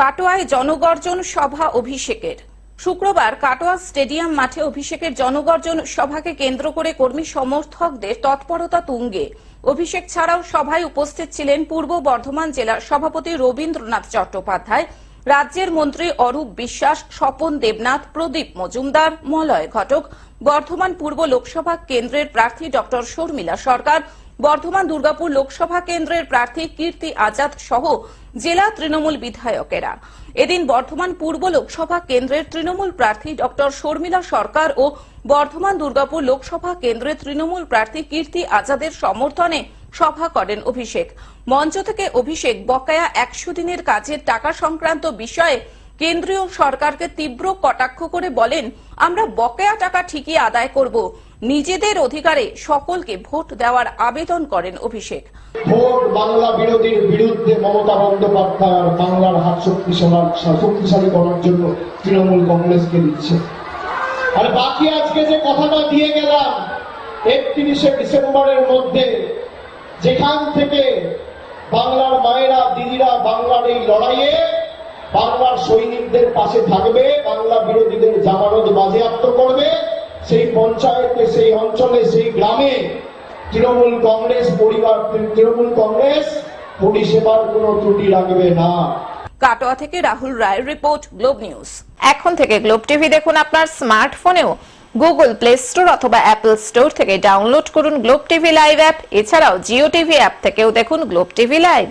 কাটোয়ায় জনগর্জন সভা অভিষেকের। শুক্রবার কাটোয়া স্টেডিয়াম মাঠে অভিষেকের জনগর্জন সভাকে কেন্দ্র করে কর্মী সমর্থকদের তৎপরতা তুঙ্গে। অভিষেক ছাড়াও সভায় উপস্থিত ছিলেন পূর্ব বর্ধমান জেলার সভাপতি রবীন্দ্রনাথ চট্টোপাধ্যায়, রাজ্যের মন্ত্রী অরূপ বিশ্বাস, স্বপন দেবনাথ, প্রদীপ মজুমদার, মলয় ঘটক, বর্ধমান পূর্ব লোকসভা কেন্দ্রের প্রার্থী ডক্টর শর্মিলা সরকার বর্ধমান দুর্গাপুর লোকসভা কেন্দ্রের প্রার্থী কীর্তি আজাদ সহ জেলা তৃণমূল বিধায়কেরা। এদিন বর্ধমান পূর্ব লোকসভা কেন্দ্রের তৃণমূল প্রার্থী ডক্টর শর্মিলা সরকার ও বর্ধমান দুর্গাপুর লোকসভা কেন্দ্রের তৃণমূল প্রার্থী কীর্তি আজাদের সমর্থনে সভা করেন অভিষেক। মঞ্চ থেকে অভিষেক বকেয়া একশো দিনের কাজের টাকা সংক্রান্ত বিষয়ে কেন্দ্রীয় সরকারকে তীব্র কটাক্ষ করে বলেন, আমরা বকেয়া টাকা ঠিকই আদায় করব। নিজেদের অধিকারে সকলকে ভোট দেওয়ার আবেদন করেন অভিষেক। ভোট বাংলা বিরোধীর বিরুদ্ধে মমতা বন্দ্যোপাধ্যায় বাংলার হাত শক্তিশালী শক্তিশালী করার জন্য তৃণমূল কংগ্রেসকে দিচ্ছে। আর বাকি আজকে যে কথাটা দিয়ে গেলাম, একত্রিশে ডিসেম্বরের মধ্যে যেখান থেকে বাংলার মায়েরা, দিদিরা বাংলার এই লড়াইয়ে বাংলার সৈনিকদের পাশে থাকবে, বাংলা বিরোধীদের জামানত বাজেয়াপ্ত করবে সেই পঞ্চায়েতে, সেই অঞ্চলে, সেই গ্রামে তৃণমূল কংগ্রেস পরিবার, তৃণমূল কংগ্রেস পরিষেবার কোনো ত্রুটি রাখবে না। কাটোয়া থেকে রাহুল রায়ের রিপোর্ট, গ্লোব নিউজ। এখন থেকে গ্লোব টিভি দেখুন আপনার স্মার্টফোনেও। গুগল প্লে স্টোর অথবা অ্যাপল স্টোর থেকে ডাউনলোড করুন গ্লোব টিভি লাইভ অ্যাপ। এছাড়াও জিও টিভি অ্যাপ থেকেও দেখুন গ্লোব টিভি লাইভ।